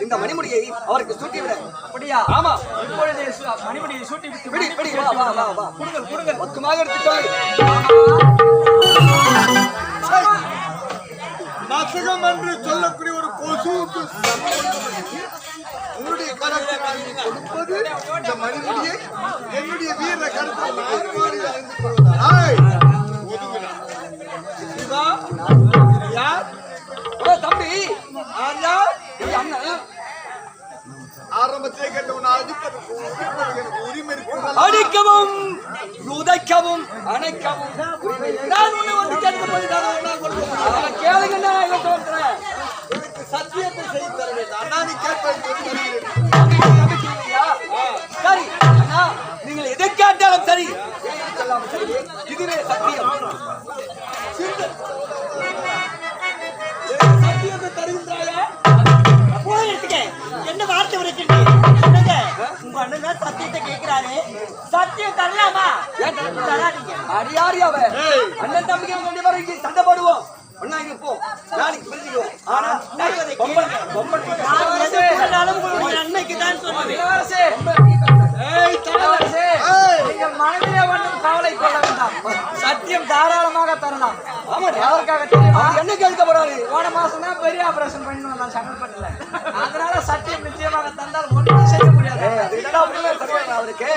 இந்த மணிமுடியை அவருக்கு சூட்டிவிட அப்படியா? ஆமா. இப்பொழுதே மணிமணியை சூட்டி விட்டு பிடி பிடி வா வா வா வா. கொடுங்கள் கொடுங்கள். மொத்தமாக எடுத்து சொல்லு நசகம் என்று சொல்லக்கூடிய ஒரு கொசுவுக்கு உன்னுடைய கரத்தை கொடுப்பது இந்த மனிதனியை என்னுடைய வீர கருத்தை அறிந்து அடிக்கவும் உதைக்கவும் அணைக்கவும். நான் உன்னை வந்து கேட்க நான் கேளுங்க நான் சத்தியத்தை செய்து தர சரி அண்ணா நீங்கள் எதை கேட்டாலும் சரி. இதுவே சத்தியம். சத்தியத்தை தருகின்றாயா? என்ன வார்த்தை உரைக்கின்றீங்க தான் சத்தியத்தை கேட்கிறாரு சத்தியம் தரலாமா? அடியாரி அவ அண்ணன் தம்பிக்கு ரெண்டு பேரும் இங்க சண்டை போடுவோம். இங்க போ. நாளைக்கு பிரிஞ்சுக்குவோம். ஆனா நான் நன்மைக்கு தான். நீங்கள் மனதிலே ஒன்றும் கவலை கொள்ள வேண்டாம். சத்தியம் தாராளமாக தரலாம். ஆமா யாருக்காக தெரியுமா? என்ன கேட்க போறாரு? போன மாசம் தான் பெரிய ஆபரேஷன் பண்ணி செங்கல்பட்டுல அதனால தருவாரா அவருக்கு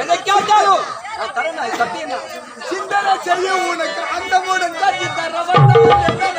எதை கேட்டாலும் நான் தரேன் சத்தியம் தான். சிந்தனை செய்ய உனக்கு அந்த மூடன் காட்சி அந்த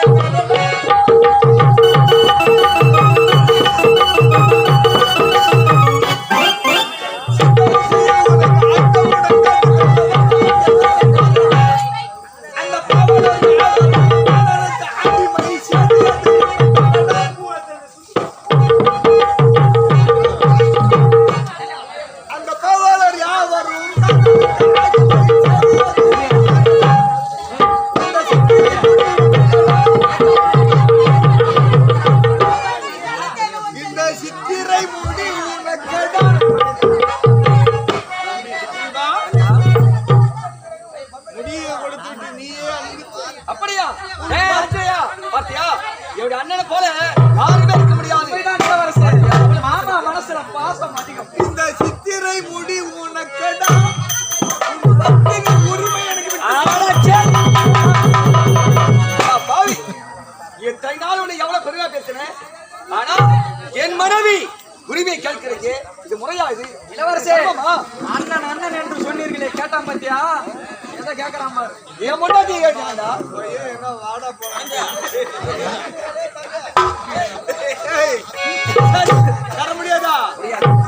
மனைவி உரிமை கேட்கிறீங்க இது முறையா இது இளவரசே அண்ணன் அண்ணன் என்று சொன்னீர்களே கேட்டான் பாத்தியா எதை கேட்கறான் பாரு என் முன்னாடி கேட்டாடா வாடா போறாங்க தர முடியாதா பறக்கல்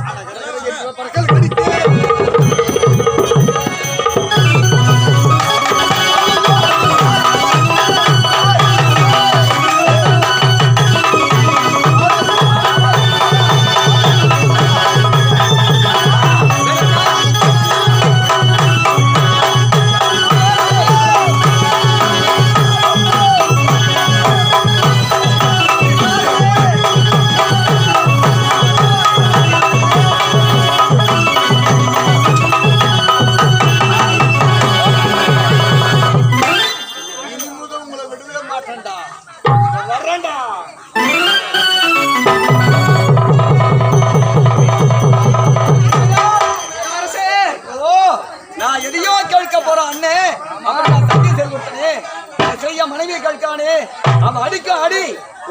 அடிக்க அடி.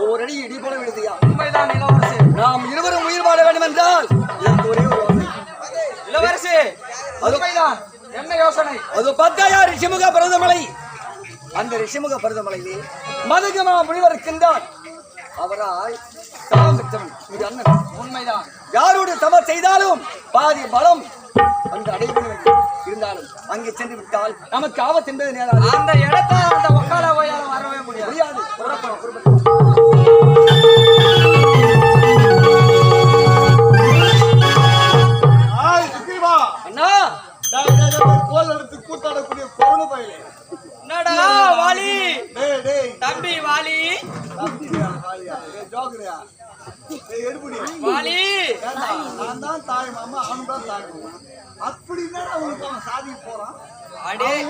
ஒரு அடி இடி போல விழுதியா உண்மைதான் இளவரசே. நாம் இருவரும் உயிர் வாழ வேண்டும் என்றால் எனக்கு ஒரே ஒரு யோசனை. இளவரசே உண்மைதான். என்ன யோசனை? அது பத்தாயா ரிஷிமுக பருவமலை அந்த ரிஷிமுக பருவமலையிலே மதகமா முனிவர் இருக்கின்றார் அவரால் சமம் பெற்றவன். இது அண்ணன். உண்மைதான். யாரோடு சமம் செய்தாலும் பாதி பலம் அந்த அடைவு இருந்தாலும் அங்கே சென்று விட்டால் நமக்கு ஆபத்து என்பது நேராது. அந்த இடத்த அந்த ஒக்கால ஓயால வரவே முடியாது. முடியாது. புறப்படும், புறப்படும். ஆய் சுக்ரீவா அண்ணா! டேய் டேய் டேய் கோல் எடுத்து கூத்தாடக்கூடிய கொரோனா பையலே என்னடா வாலி? டேய் டேய். தம்பி வாலி? ஜோக்கரியா எடுபுடி. வாலி? நான் தான் தாய் மாமா அவன் தான் தாய். மாமா அப்படி என்னடா உனக்கு அவன் சாதிக்க போறான் ஏய்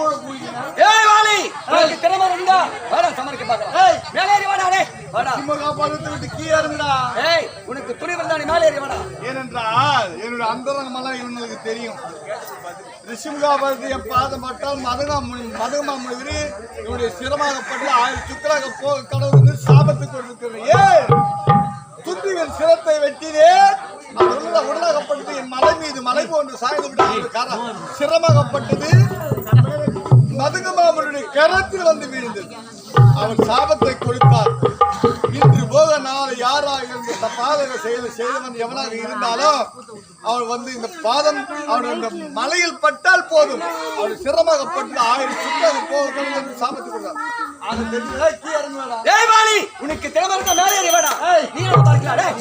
வாலி. உனக்கு திறமை இருந்தா வாடா சமருக்கு பார்க்கலாம். ஏய். மேலே ஏறி வாடா டேய். வாடா. சிம்மகாபாலத்தை விட்டு கீழே இறங்குடா. ஏய் உனக்கு துணி இருந்தா நீ மேலே ஏறி வாடா. ஏனென்றால் என்னுடைய அந்தரங்கமெல்லாம் இவனுக்கு தெரியும். ரிஷிமுகாபாரதி என் பாதம் பட்டால் மதகா மதகமா முடிவு இவனுடைய சிரமாகப்பட்டு ஆயிரம் சுக்கராக போக கடவுள் சாபத்து கொடுத்திருக்கிறேன் ஏன் துந்திவன் சிரத்தை வெட்டினேன் அது என் மலை மீது மலை போன்று சாய்ந்து விட்டார் காரணம் மதுகமாமனுடைய கரத்தில் வந்து வீழ்ந்தது. அவன் சாபத்தை பாதக செயலை செய்தவன் எவனாக இருந்தாலும் அவன் வந்து இந்த பாதம் அவன் இந்த மலையில் பட்டால் போதும். அவன் சிரமகப்பட்டு ஆயிரம் சுற்றாக போக என்று சாபத்தை கொடுத்தார் அது உனக்கு இருந்தா மேலே நீ பார்க்கலாம்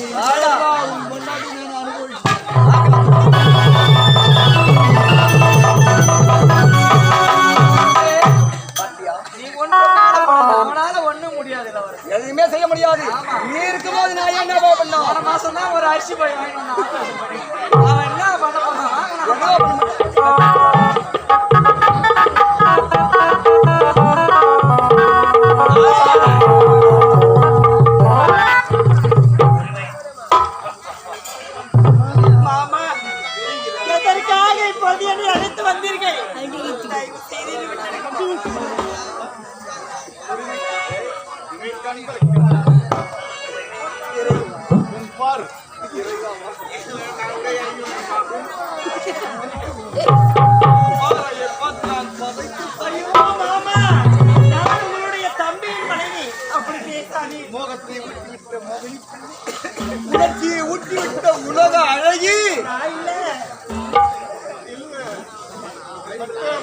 மாசம் பாய் அவன் என்ன பண்ண அழைத்து வந்தீர்கள்? தயவு செய்து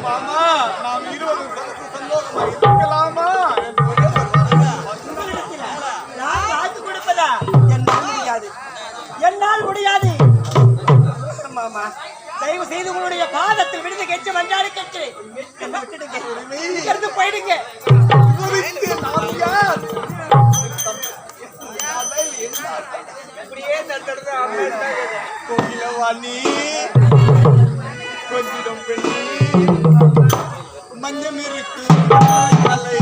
மாமா நாம் இருக்கலாமா நான் காத்து கொடுப்பதா என்னால் முடியாது என்னால் முடியாது மாமா தயவு செய்து உங்களுடைய பாதத்தில் விழுந்து கெச்சு வந்தாரு கெச்சு என்னை விட்டுடுங்க இங்கிருந்து போயிடுங்க இவருக்கு நாம் யார் கோகிலவாணி கொஞ்சிடம் பெண்ணே. மஞ்சமிருக்கு தலை